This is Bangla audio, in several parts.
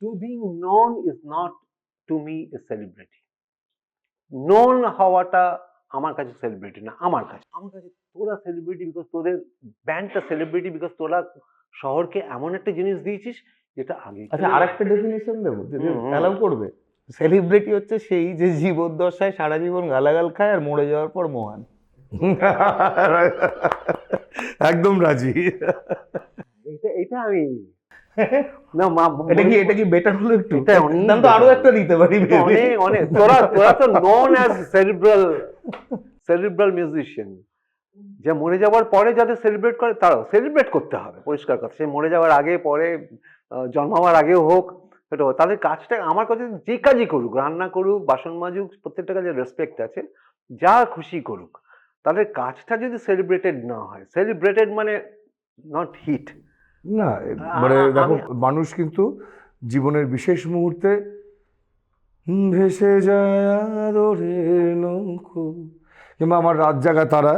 To being known is not to me a celebrity known হওয়াটা আমার কাছে সেলিব্রিটি না আমার কাছে। আমার কাছে তোরা সেলিব্রিটি বিকজ তোদের ব্যান্ডটা সেলিব্রিটি বিকজ তোরা শহরকে এমন একটা জিনিস দিয়েছিস যেটা আগে আচ্ছা ছিল আর না। একটা ডেফিনেশন দেবো। অ্যালাউ করবে। সেলিব্রিটি হচ্ছে সেই যে জীবদ্দশায় সারা জীবন গালাগাল খায় আর মরে যাওয়ার পর মহান। একদম রাজি। এটা এটা আমি না মা এটা কি এটা কি বেটার হলো একটু? তো আরও একটা দিতে পারি। অনেক অনেক। তোরা তোরা তো known as cerebral cerebral musician যে মরে যাওয়ার পরে যাদের সেলিব্রেট করে তারাও সেলিব্রেট করতে হবে পরিষ্কার কথা। সে মরে যাওয়ার আগে পরে জন্মাবার আগেও হোক সেটা তাদের কাজটা আমার কাছে যে কাজই করুক রান্না করুক বাসন মাজুক প্রত্যেকটা কাজে রেসপেক্ট আছে যা খুশি করুক। তাদের কাজটা যদি সেলিব্রেটেড না হয় সেলিব্রেটেড মানে নট হিট না মানে দেখো মানুষ কিন্তু জীবনের বিশেষ মুহূর্তে ভেসে যায় আদরের নৌকো। কিংবা আমার রাত জাগা তারা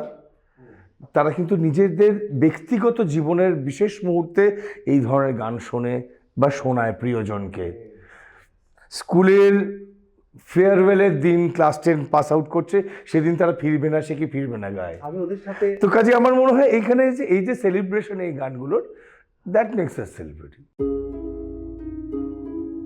তারা কিন্তু নিজেদের ব্যক্তিগত জীবনের বিশেষ মুহূর্তে এই ধরনের গান শোনে বা শোনায় প্রিয়জনকে। স্কুলের ফেয়ারওয়েলের দিন ক্লাস টেন পাস আউট করছে সেদিন তারা ফিরবে না সে কি ফিরবে না গায়ে? আমি ওদের সাথে তো কাজে আমার মনে হয় এইখানে যে এই যে সেলিব্রেশন এই গানগুলোর That makes us celebrity.